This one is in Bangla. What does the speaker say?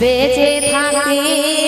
বেঁচে থাকে।